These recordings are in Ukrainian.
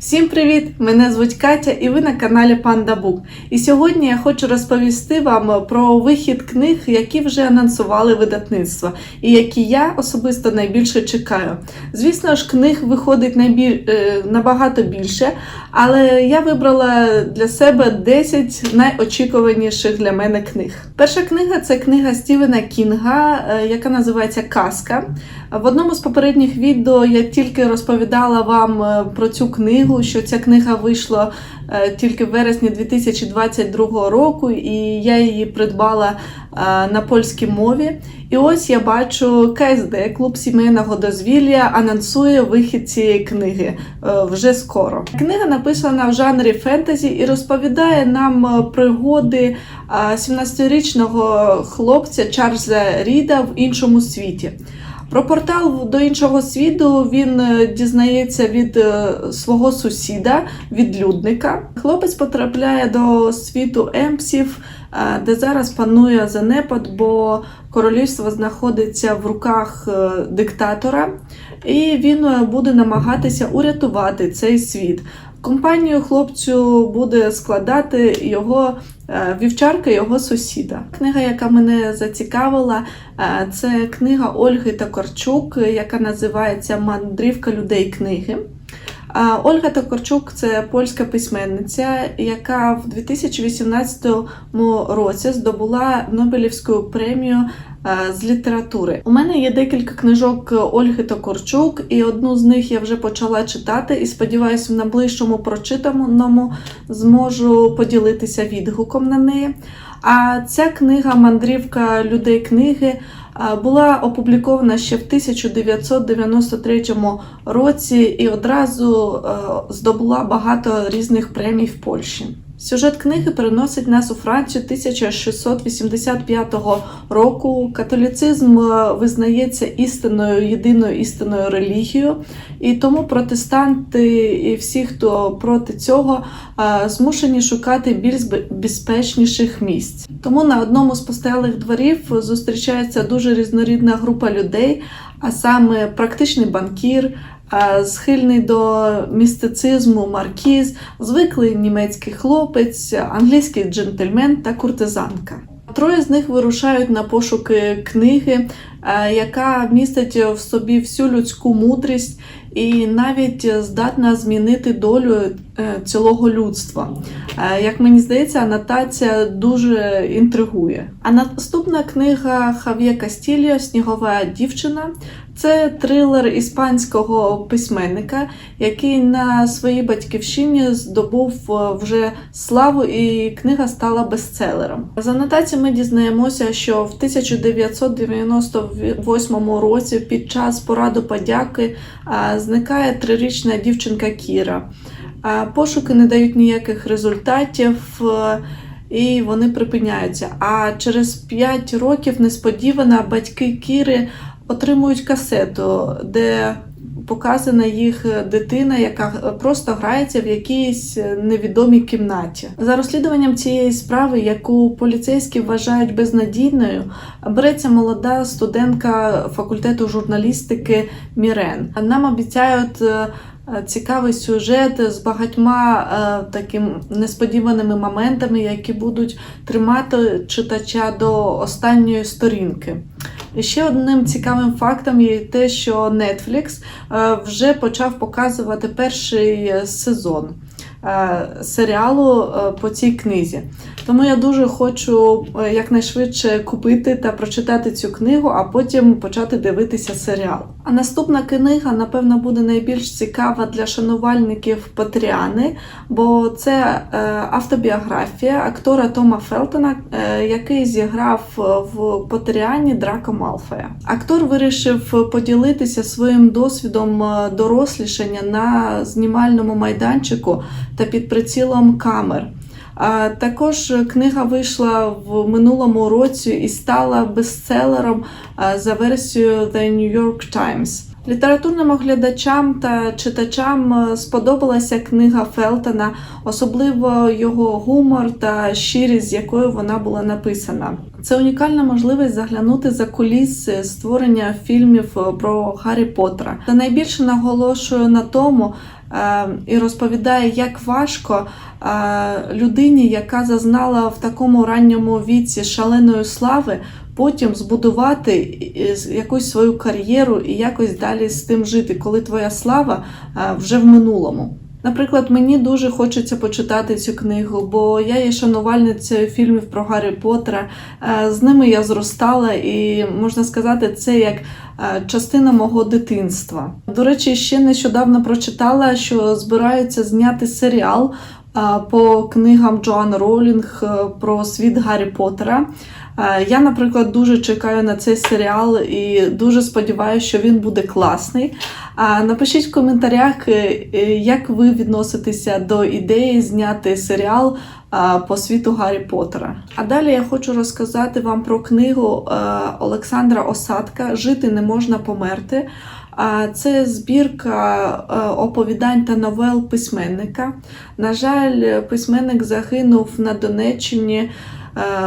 Всім привіт! Мене звуть Катя і ви на каналі Бук. І сьогодні я хочу розповісти вам про вихід книг, які вже анонсували видавництва, і які я особисто найбільше чекаю. Звісно ж, книг виходить найбіль... е, набагато більше, але я вибрала для себе 10 найочікуваніших для мене книг. Перша книга це книга Стівена Кінга, е, яка називається Казка. В одному з попередніх відео я тільки розповідала вам е, про цю книгу, що ця книга вийшла е, тільки в вересні 2022 року, і я її придбала е, на польській мові. І ось я бачу КСД, клуб сімейного дозвілля, анонсує вихід цієї книги е, вже скоро. Книга написана в жанрі фентезі і розповідає нам пригоди е, 17-річного хлопця Чарльза Ріда в іншому світі. Про портал до іншого світу він е, дізнається від е, свого сусіда, відлюдника. Хлопець потрапляє до світу емпсів, е, де зараз панує занепад, бо королівство знаходиться в руках диктатора, і він буде намагатися урятувати цей світ. Компанію хлопцю буде складати його вівчарка його сусіда. Книга, яка мене зацікавила, е, це книга Ольги Токарчук, яка називається Мандрівка людей книги. А Ольга Токарчук це польська письменниця, яка в 2018 році здобула Нобелівську премію е, з літератури. У мене є декілька книжок Ольги Токарчук, і одну з них я вже почала читати, і сподіваюся, в найближчому прочитаному зможу поділитися відгуком на неї. А ця книга Мандрівка людей книги була опублікована ще в 1993 році і одразу е, здобула багато різних премій в Польщі. Сюжет книги переносить нас у Францію 1685 року. Католіцизм е, визнається істинною, єдиною істинною релігією, і тому протестанти і всі, хто проти цього, е, змушені шукати більш безпечніших місць. Тому на одному з постоялих дворів зустрічається дуже різнорідна група людей, а саме практичний банкір. Е, Схильний до містицизму маркіз, звиклий німецький хлопець, англійський джентльмен та куртизанка. Троє з них вирушають на пошуки книги, е, яка містить в собі всю людську мудрість і навіть здатна змінити долю цілого людства. Е, Як мені здається, анотація дуже інтригує. А наступна книга Хав'є Кастільо Снігова дівчина. Це трилер іспанського письменника, який на своїй батьківщині здобув е, вже славу, і книга стала бестселером. З анотації ми дізнаємося, що в 1998 році під час пораду подяки е, зникає трирічна дівчинка Кіра. Е, Пошуки не дають ніяких результатів. е, І вони припиняються. А через 5 років несподівано батьки Кіри отримують касету, де показана їх дитина, яка просто грається в якійсь невідомій кімнаті. За розслідуванням цієї справи, яку поліцейські вважають безнадійною, береться молода студентка факультету журналістики Мірен. Нам обіцяють. Е, Цікавий сюжет з багатьма е, таким несподіваними моментами, які будуть тримати читача до останньої сторінки. І ще одним цікавим фактом є те, що Netflix е, вже почав показувати перший сезон серіалу по цій книзі. Тому я дуже хочу е, якнайшвидше купити та прочитати цю книгу, а потім почати дивитися серіал. А наступна книга, напевно, буде найбільш цікава для шанувальників Патріани, бо це е, автобіографія актора Тома Фелтона, е, який зіграв в Патріані Драка Малфоя. Актор вирішив поділитися своїм досвідом дорослішання на знімальному майданчику та під прицілом камер. Також книга вийшла в минулому році і стала бестселером за версією The New York Times. Літературним оглядачам та читачам сподобалася книга Фелтона, особливо його гумор та щирість, з якою вона була написана. Це унікальна можливість заглянути за куліси створення фільмів про Гаррі Поттера. Та найбільше наголошую на тому, і розповідає, як важко е, людині, яка зазнала в такому ранньому віці шаленої слави, потім збудувати і якусь свою кар'єру і якось далі з тим жити, коли твоя слава е, вже в минулому. Наприклад, мені дуже хочеться почитати цю книгу, бо я є шанувальницею фільмів про Гаррі Поттера. Е, З ними я зростала, і можна сказати, це як е, частина мого дитинства. До речі, ще нещодавно прочитала, що збираються зняти серіал е, по книгам Джоан Роулінг про світ Гаррі Поттера. Е, Я, наприклад, дуже чекаю на цей серіал і дуже сподіваюся, що він буде класний. Напишіть в коментарях, е, е, як ви відноситеся до ідеї зняти серіал по світу Гаррі Поттера. А далі я хочу розказати вам про книгу Олександра Осадка Жити не можна померти. Це збірка оповідань та новел письменника. На жаль, письменник загинув на Донеччині,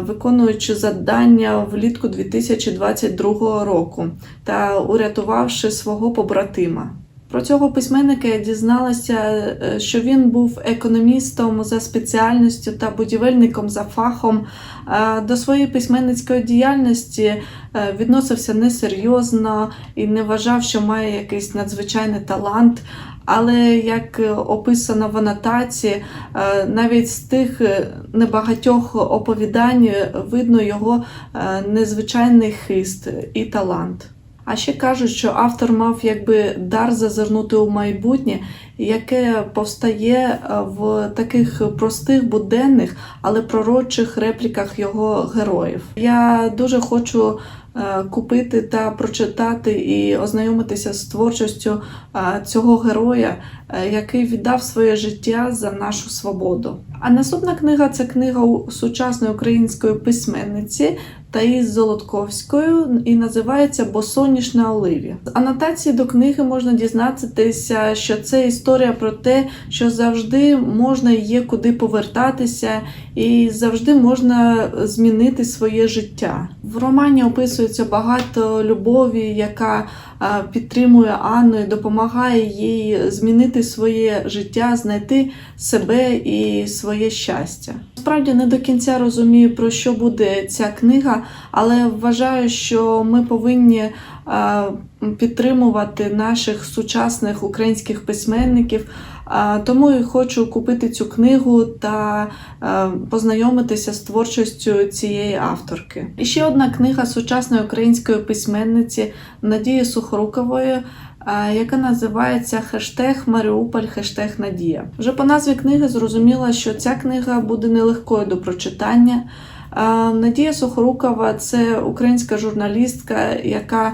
виконуючи завдання влітку 2022 року та урятувавши свого побратима. Про цього письменника я дізналася, е, що він був економістом за спеціальністю та будівельником за фахом. Е, До своєї письменницької діяльності е, відносився несерйозно і не вважав, що має якийсь надзвичайний талант. Але як е, описано в анотації, е, навіть з тих е, небагатьох оповідань видно його незвичайний хист і талант. А ще кажуть, що автор мав якби дар зазирнути у майбутнє, яке повстає е, в таких простих буденних, але пророчих репліках його героїв. Я дуже хочу е, купити та прочитати і ознайомитися з творчістю е, цього героя, який віддав своє життя за нашу свободу. А наступна книга це книга сучасної української письменниці Таїс Золотковською і називається Босоніж на оливі. З анотації до книги можна дізнатися, що це історія про те, що завжди можна є куди повертатися, і завжди можна змінити своє життя. В романі описується багато любові, яка підтримує Анну і допомагає їй змінити своє життя, знайти себе і своє щастя. Справді не до кінця розумію, про що буде ця книга, але вважаю, що ми повинні підтримувати наших сучасних українських письменників. Тому і хочу купити цю книгу та е, познайомитися з творчістю цієї авторки. І ще одна книга сучасної української письменниці Надії Сухорукової. е, Яка називається хештег Маріуполь, хештег Надія. Вже по назві книги зрозуміла, що ця книга буде нелегкою до прочитання. Е, Надія Сухорукова це українська журналістка, яка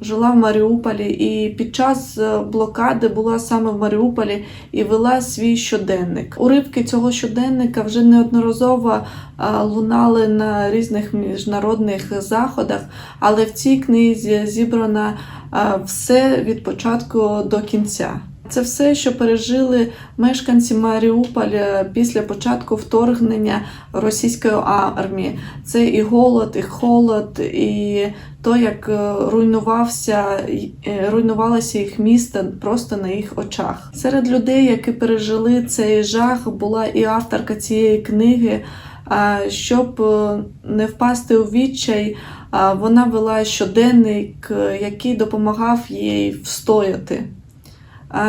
жила в Маріуполі і під час е, блокади була саме в Маріуполі і вела свій щоденник. Уривки цього щоденника вже неодноразово е, лунали на різних міжнародних заходах, але в цій книзі зібрано е, все від початку до кінця. Це все, що пережили мешканці Маріуполя після початку вторгнення російської армії. Це і голод, і холод, і то, як е, руйнувався, е, руйнувалося їх місто просто на їх очах. Серед людей, які пережили цей жах, була і авторка цієї книги. Щоб е, не впасти у відчай, вона вела щоденник, який допомагав їй встояти.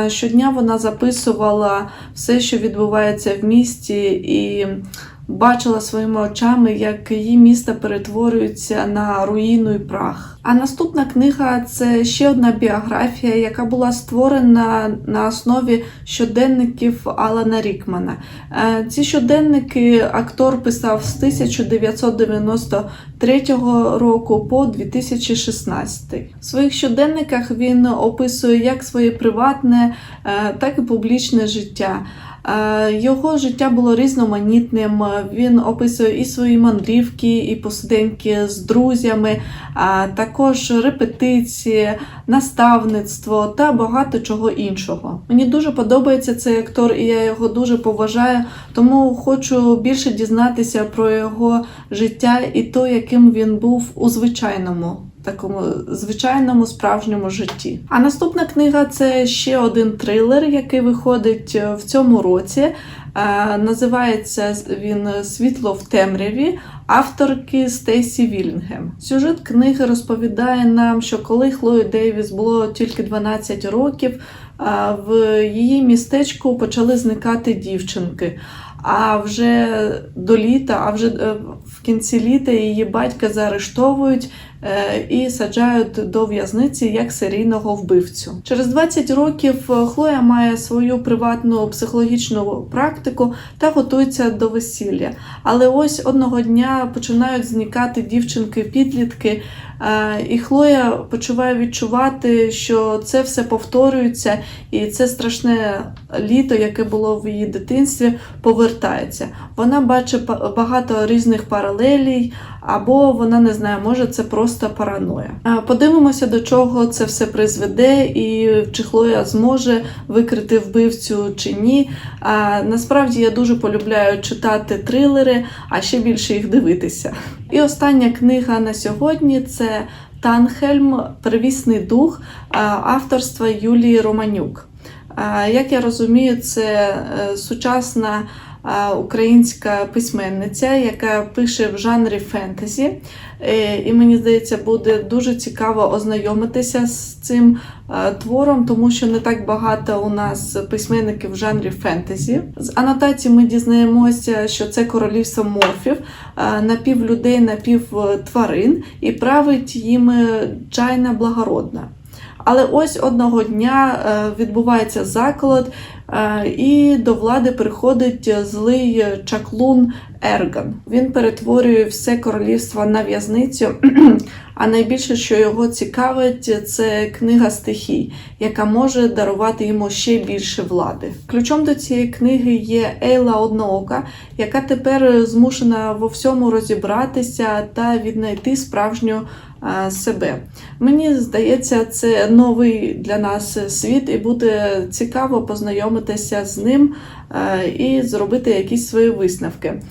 Щодня вона записувала все, що відбувається в місті, і бачила своїми очами, як її місто перетворюється на руїну і прах. А наступна книга це ще одна біографія, яка була створена на основі щоденників Алана Рікмана. Е, Ці щоденники актор писав з 1993 року по 2016. В своїх щоденниках він описує як своє приватне, е, так і публічне життя. Е, Його життя було різноманітним. Він описує і свої мандрівки, і посиденьки з друзями, а також репетиції, наставництво та багато чого іншого. Мені дуже подобається цей актор, і я його дуже поважаю, тому хочу більше дізнатися про його життя і то, яким він був у звичайному такому звичайному справжньому житті. А наступна книга це ще один трилер, який виходить е, в цьому році. Е, Називається він Світло в темряві авторки Стейсі Вільнгем. Сюжет книги розповідає нам, що коли Хлої Дейвіс було тільки 12 років, е, в її містечку почали зникати дівчинки. А вже до літа, а вже в кінці літа її батька заарештовують і саджають до в'язниці як серійного вбивцю. Через 20 років е, Хлоя має свою приватну психологічну практику та готується до весілля. Але ось одного дня починають зникати дівчинки-підлітки, е, і Хлоя почуває відчувати, що це все повторюється, і це страшне літо, яке було в її дитинстві, повертається. Вона бачить багато різних паралелей, або вона не знає, може це просто параноя. Подивимося, до чого це все призведе, і чи Хлоя зможе викрити вбивцю чи ні. А, насправді я дуже полюбляю читати трилери, а ще більше їх дивитися. І остання книга на сьогодні це Танхельм Первісний дух авторства Юлії Романюк. Як я розумію, це е, сучасна українська письменниця, яка пише в жанрі фентезі. Е, І мені здається, буде дуже цікаво ознайомитися з цим е, твором, тому що не так багато у нас письменників в жанрі фентезі. З анотації ми дізнаємося, що це королівство морфів, е, напів людей, напів е, тварин, і править їм е, Джайна Благородна. Але ось одного дня е, відбувається заколот, е, і до влади приходить злий чаклун Ерган. Він перетворює все королівство на в'язницю. А найбільше, що його цікавить, це книга стихій, яка може дарувати йому ще більше влади. Ключом до цієї книги є Ейла Одноока, яка тепер змушена во всьому розібратися та віднайти справжню себе. Мені здається, це новий для нас світ, і буде цікаво познайомитися з ним і зробити якісь свої висновки.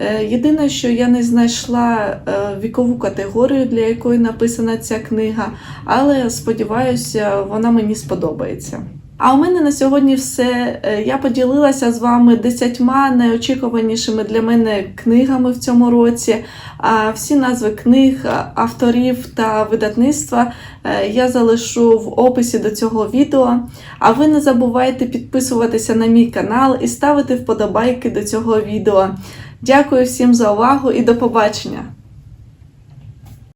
Е, Єдине, що я не знайшла е, вікову категорію, для якої написана ця книга, але сподіваюся, вона мені сподобається. А у мене на сьогодні все. Е, Я поділилася з вами десятьма найочікуванішими для мене книгами в цьому році. А всі назви книг, авторів та видавництва е, я залишу в описі до цього відео. А ви не забувайте підписуватися на мій канал і ставити вподобайки до цього відео. Дякую всім за увагу і до побачення!